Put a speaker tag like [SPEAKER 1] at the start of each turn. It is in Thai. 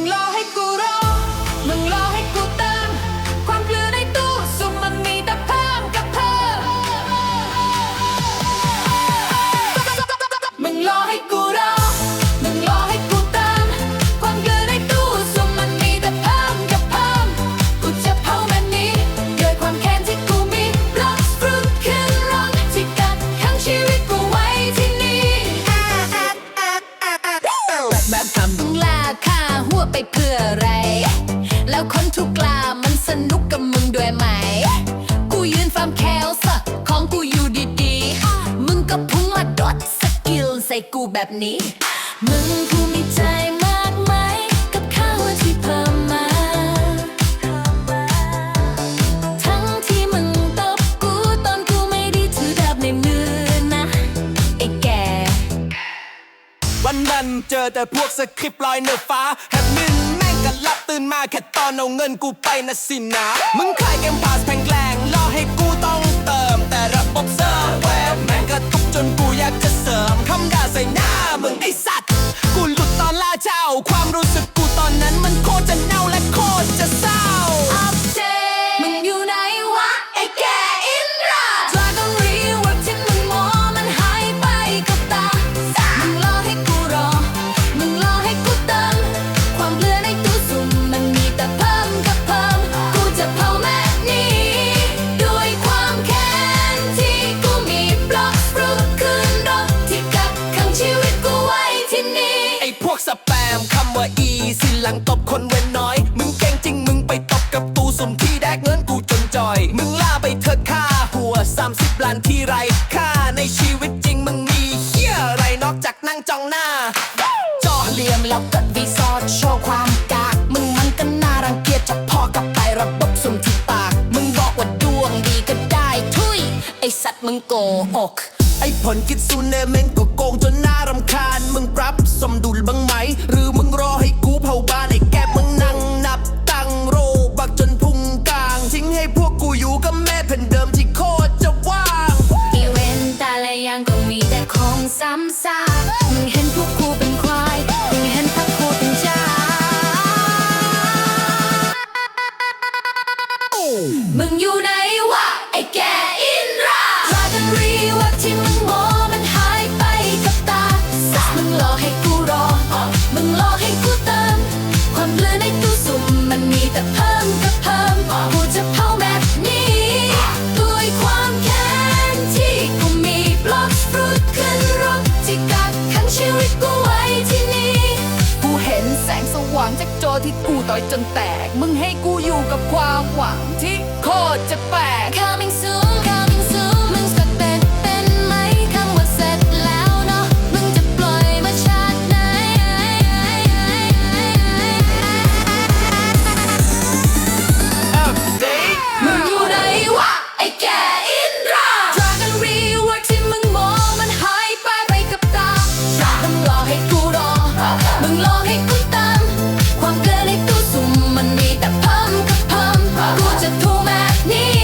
[SPEAKER 1] งร ไปเพื่ออะไร แล้วคนทุกกลามันสนุกกับมึงด้วยไหม กูยืนฟาร์มแคลสะของกูอยู่ดีๆ มึงก็พุ่งมาดดสกิลใส่กูแบบนี้ มึงกูมีใจันนั้น
[SPEAKER 2] เจอแต่พวกสคริปต์ลอยเหนือฟ้าแฮปมินแม่งก็หลับตื่นมาแค่ตอนเอาเงินกูไปนะสินะ มึงขายเกมพาสแพงแกลงล่อให้กูต้องเติม แต่ระบบเซิร์ฟเวร์แม่งกระตุกจนกูอยากจะเสริมคำด่าใส่หน้ามึงไอสัตว์ กูหลุดตอนล่าเจ้าความรู้สึก มคำว่าอีสิหลังตบคนเว้นน้อย มึงเก่งจริงมึงไปตบกับตูสุ่มที่แดกเงินกูจนจอย มึงล่าไปเถิดค่าหัว 30ล้านที่ไรค่าในชีวิตจริงมึงมีเฮียอะไรนอกจากนั่งจ้องหน้าจอ
[SPEAKER 1] เหลี่ยมแล้วกดวีซอดโชว์ความกากมึงมันก็น่ารังเกียจจะพอกับไประบบสุ่มที่ปาก มึงบอกว่าดวงดีก็ได้ทุยไอสัตว์มึงโกหก
[SPEAKER 2] ไอ้ผลคิดซูเนเมนก็โกงจนน่ารำคาญ อยู่กับแม่แผ่นเดิม จ
[SPEAKER 1] นแตก มึงให้กูอยู่กับความหวังที่โคตรจะแปลก Coming soon need